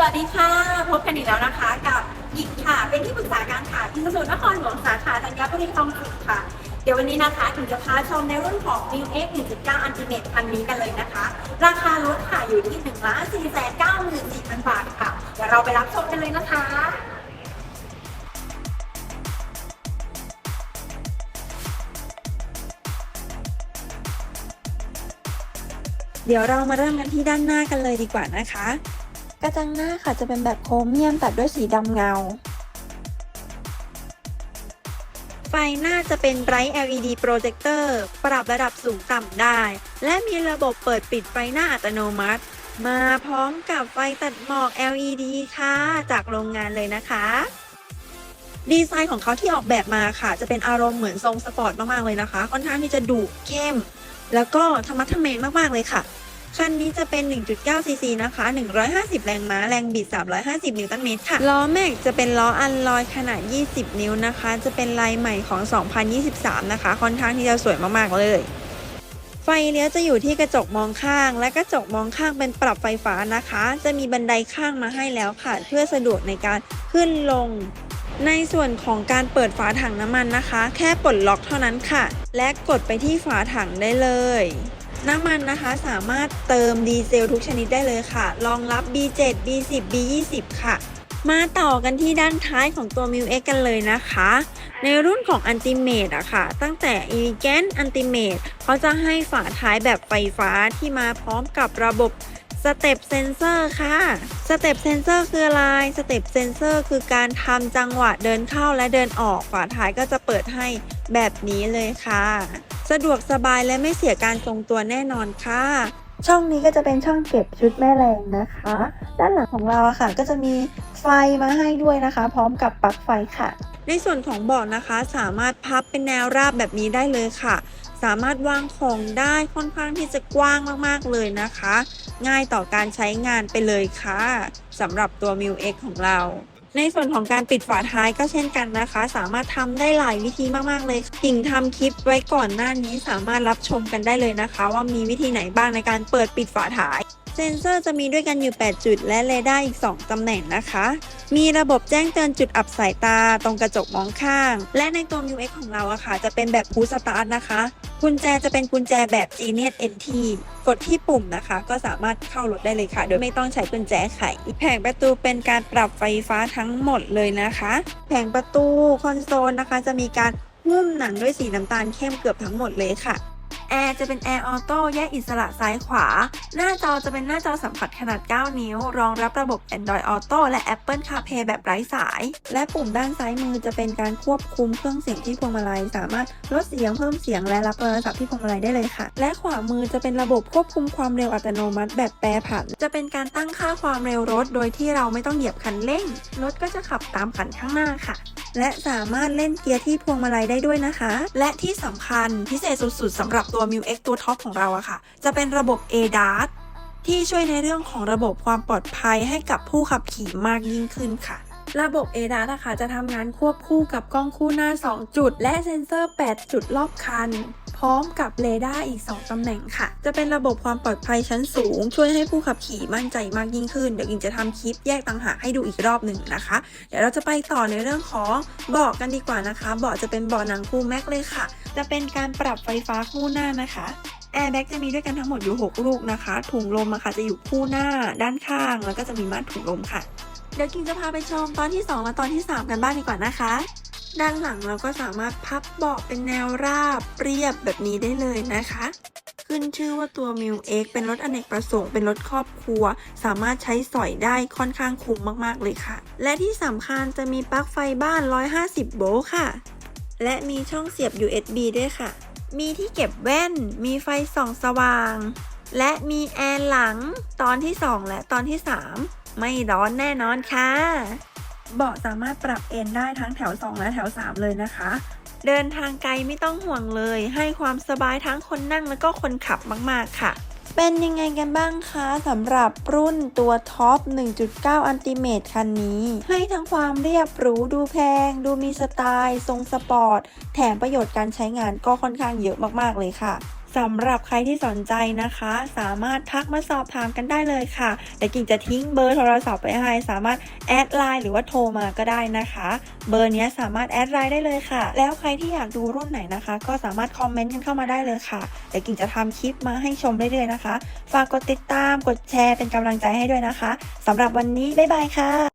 สวัสดีค่ะ พบกันอีกแล้วนะคะ กับหญิงค่ะ เป็นที่ปรึกษาการขายที่สุนครหลวงสาขาธัญบุรีทองสุขค่ะ เดี๋ยววันนี้นะคะถึงจะพาชมในรุ่นของ New X 1.9 Ultimate คันนี้กันเลยนะคะ ราคารถค่ะอยู่ที่1 4 9 4 0 0 0 บาทค่ะ เดี๋ยวเราไปรับชมกันเลยนะคะเดี๋ยวเรามาเริ่มกันที่ด้านหน้ากันเลยดีกว่านะคะ กระจังหน้าค่ะจะเป็นแบบโครเมียมตัดด้วยสีดำเงา ไฟหน้าจะเป็น Bright LED Projector ปรับระดับสูงต่ำได้ และมีระบบเปิดปิดไฟหน้าอัตโนมัติ มาพร้อมกับไฟตัดหมอก LED ค่ะ จากโรงงานเลยนะคะ ดีไซน์ของเขาที่ออกแบบมาค่ะ จะเป็นอารมณ์เหมือนทรงสปอร์ตมากๆเลยนะคะ ค่อนข้างที่จะดุเข้ม แล้วก็ธรรมะทะแมงมากๆเลยค่ะ คันนี้จะเป็น 1.9 ซีซีนะคะ 150 แรงม้า แรงบิด 350 นิวตันเมตรค่ะ ล้อแม็กจะเป็นล้ออันลอยขนาด 20 นิ้วนะคะ จะเป็นลายใหม่ของ 2023 นะคะ ค่อนข้างที่จะสวยมากๆ เลยไฟเลี้ยวจะอยู่ที่กระจกมองข้าง และกระจกมองข้างเป็นปรับไฟฟ้านะคะ จะมีบันไดข้างมาให้แล้วค่ะ เพื่อสะดวกในการขึ้นลง ในส่วนของการเปิดฝาถังน้ำมันนะคะ แค่ปลดล็อกเท่านั้นค่ะ และกดไปที่ฝาถังได้เลย น้ำมันนะคะสามารถเติมดีเซลทุกชนิดได้เลยค่ะ รองรับ B7 B10 B20 ค่ะ มาต่อกันที่ด้านท้ายของตัว m i l X กันเลยนะคะ ในรุ่นของ Ultimate อะค่ะ ตั้งแต่ Elegant Ultimate เขาจะให้ฝาท้ายแบบไฟฟ้าที่มาพร้อมกับระบบสเต็ปเซนเซอร์ค่ะ สเต็ปเซนเซอร์คืออะไร สเต็ปเซนเซอร์คือการทำจังหวะเดินเข้าและเดินออก ฝาท้ายก็จะเปิดให้แบบนี้เลยค่ะ สะดวกสบายและไม่เสียการทรงตัวแน่นอนค่ะ ช่องนี้ก็จะเป็นช่องเก็บชุดแม่แรงนะคะ ด้านหลังของเราอะค่ะ ก็จะมีไฟมาให้ด้วยนะคะ พร้อมกับปลั๊กไฟค่ะ ในส่วนของเบาะนะคะ สามารถพับเป็นแนวราบแบบนี้ได้เลยค่ะ สามารถวางของได้ค่อนข้างที่จะกว้างมากๆเลยนะคะ ง่ายต่อการใช้งานไปเลยค่ะสำหรับตัว m i l X ของเรา ในส่วนของการปิดฝาท้ายก็เช่นกันนะคะ สามารถทำได้หลายวิธีมากๆเลยกิ่งทำคลิปไว้ก่อนหน้านี้สามารถรับชมกันได้เลยนะคะ ว่ามีวิธีไหนบ้างในการเปิดปิดฝาท้ายเซนเซอร์จะมีด้วยกันอยู่ 8 จุด และเรดาร์อีก 2 ตำแหน่งนะคะ มีระบบแจ้งเตือนจุดอับสายตา ตรงกระจกมองข้าง และในตัว m i l X ของเราอะค่ะ จะเป็นแบบพูสตาร์ทนะคะ กุญแจจะเป็นกุญแจแบบ Genius NT กดที่ปุ่มนะคะ ก็สามารถเข้ารถได้เลยค่ะ โดยไม่ต้องใช้กุญแจไข แผงประตูเป็นการปรับไฟฟ้าทั้งหมดเลยนะคะ แผงประตูคอนโซลนะคะ จะมีการหุ้มหนังด้วยสีน้ำตาลเข้มเกือบทั้งหมดเลยค่ะ แอร์จะเป็นแอร์ออโต้แยกอิสระซ้ายขวา หน้าจอจะเป็นหน้าจอสัมผัสขนาด 9 นิ้ว รองรับระบบ Android Auto และ Apple CarPlay แบบไร้สาย และปุ่มด้านซ้ายมือจะเป็นการควบคุมเครื่องเสียงที่พวงมาลัย สามารถลดเสียงเพิ่มเสียงและรับโทรศัพท์ที่พวงมาลัยได้เลยค่ะ และขวามือจะเป็นระบบควบคุมความเร็วอัตโนมัติ แบบแปรผัน จะเป็นการตั้งค่าความเร็วรถ โดยที่เราไม่ต้องเหยียบคันเร่ง รถก็จะขับตามคันข้างหน้าค่ะและสามารถเล่นเกียร์ที่พวงมาลัยได้ด้วยนะคะ และที่สำคัญพิเศษสุดๆสำหรับตัวัว m i l X ตัวท็อปของเราอะค่ะ จะเป็นระบบ ADAS ที่ช่วยในเรื่องของระบบความปลอดภัยให้กับผู้ขับขี่มากยิ่งขึ้นค่ะ ระบบ ADAS นะคะจะทำงานควบคู่กับกล้องคู่หน้า 2 จุด และเซ็นเซอร์ 8 จุดรอบคัน พร้อมกับเรดาร์อีก 2 ตำแหน่งค่ะ จะเป็นระบบความปลอดภัยชั้นสูง ช่วยให้ผู้ขับขี่มั่นใจมากยิ่งขึ้น เดี๋ยวอิงจะทำคลิปแยกต่างหากให้ดูอีกรอบหนึ่งนะคะ เดี๋ยวเราจะไปต่อในเรื่องของเบาะกันดีกว่านะคะ เบาะจะเป็นเบาะหนังฟูลแม็กเลยค่ะ จะเป็นการปรับไฟฟ้าคู่หน้านะคะแอร์แบ็กจะมีด้วยกันทั้งหมดอยู่ 6 ลูกนะคะ ถุงลมอะค่ะจะอยู่คู่หน้าด้านข้าง แล้วก็จะมีม่านถุงลมค่ะ เดี๋ยวกิงจะพาไปชมตอนที่ 2 และตอนที่ 3 กันบ้างดีกว่านะคะ ด้านหลังเราก็สามารถพับเบาะเป็นแนวราบเรียบแบบนี้ได้เลยนะคะ ขึ้นชื่อว่าตัว m i l X เป็นรถอเนกประสงค์เป็นรถครอบครัว สามารถใช้สอยได้ค่อนข้างคุ้มมากๆเลยค่ะ และที่สำคัญจะมีปลั๊กไฟบ้าน 150 โวลต์ค่ะ และมีช่องเสียบ USB ด้วยค่ะ มีที่เก็บแว่น มีไฟส่องสว่าง และมีแอร์หลังตอนที่ 2 และตอนที่ 3 ไม่ร้อนแน่นอนค่ะ เบาะสามารถปรับเอนได้ทั้งแถว 2 และแถว 3 เลยนะคะ เดินทางไกลไม่ต้องห่วงเลย ให้ความสบายทั้งคนนั่งแล้วก็คนขับมาก ๆ ค่ะเป็นยังไงกันบ้างคะสำหรับรุ่นตัวท็อป 1.9 Ultimate คันนี้ ให้ทั้งความเรียบหรูดูแพง ดูมีสไตล์ ทรงสปอร์ต แถมประโยชน์การใช้งานก็ค่อนข้างเยอะมาก ๆ เลยค่ะ สำหรับใครที่สนใจนะคะ สามารถทักมาสอบถามกันได้เลยค่ะเดี๋ยวกิ่งจะทิ้งเบอร์โทรศัพท์ไปให้สามารถแอดไลน์หรือว่าโทรมาก็ได้นะคะ เบอร์นี้สามารถแอดไลน์ได้เลยค่ะ แล้วใครที่อยากดูรุ่นไหนนะคะ ก็สามารถคอมเมนต์กันเข้ามาได้เลยค่ะเดี๋ยวกิ่งจะทำคลิปมาให้ชมเรื่อยๆนะคะ ฝากกดติดตามกดแชร์เป็นกำลังใจให้ด้วยนะคะสำหรับวันนี้บ๊ายบายค่ะ